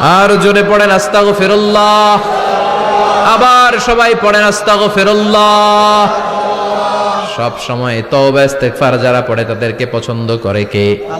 আর জোরে পড়েন, আস্তাগফিরুল্লাহ। আবার সবাই পড়েন, আস্তাগফিরুল্লাহ। সব সময় তওবা, ইস্তেগফার যারা পড়ে তাদেরকে পছন্দ করে কে?